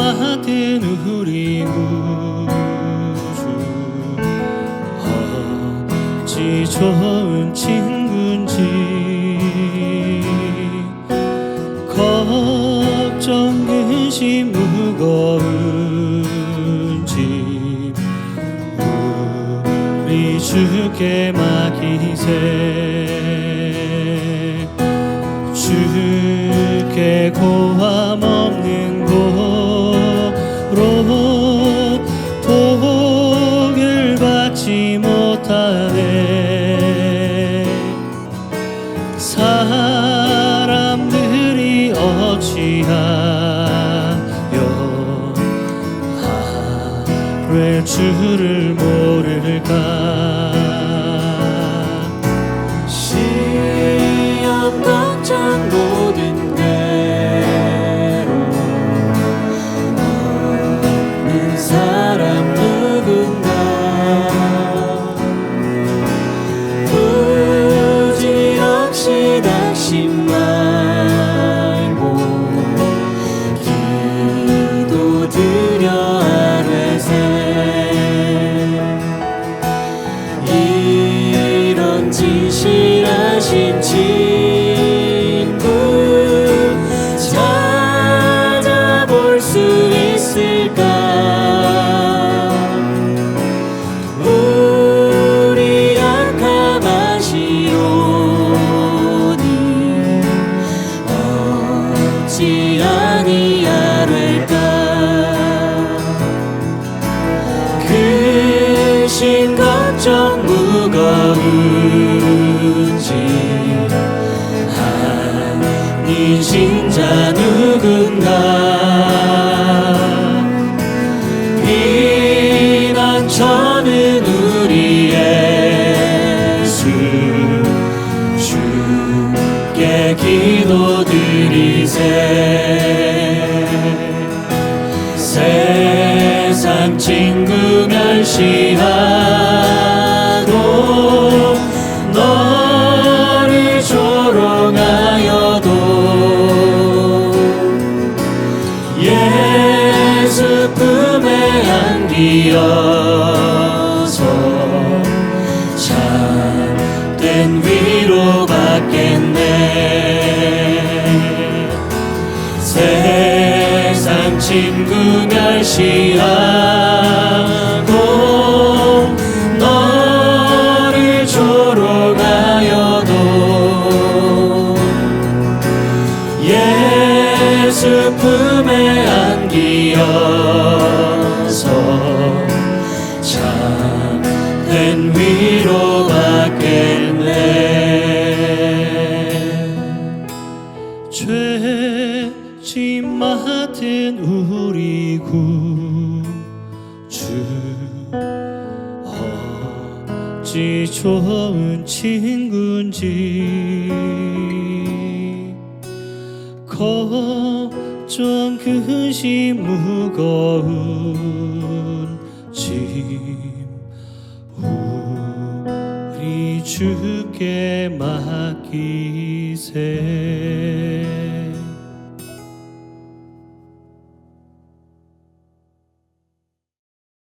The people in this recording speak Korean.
구주. 어찌 좋은 친구인지. 걱정 근심 무거운 짐 우리 주께 맡기세. 주께 고함 하루의 주를 모를까 心情。 아니신 자 누군가? 피난처는 우리 예수 주께 기도드리세. 세상 친구 멸시하 안기어서 참된 위로 받겠네. 세상 친구 멸시하고 너를 조롱하여도 예수 품에 안기어 죄짐 맡은 우리 구주 어찌 좋은 친구인지. 걱정 근심 무거운 짐 우리 주께 맡기세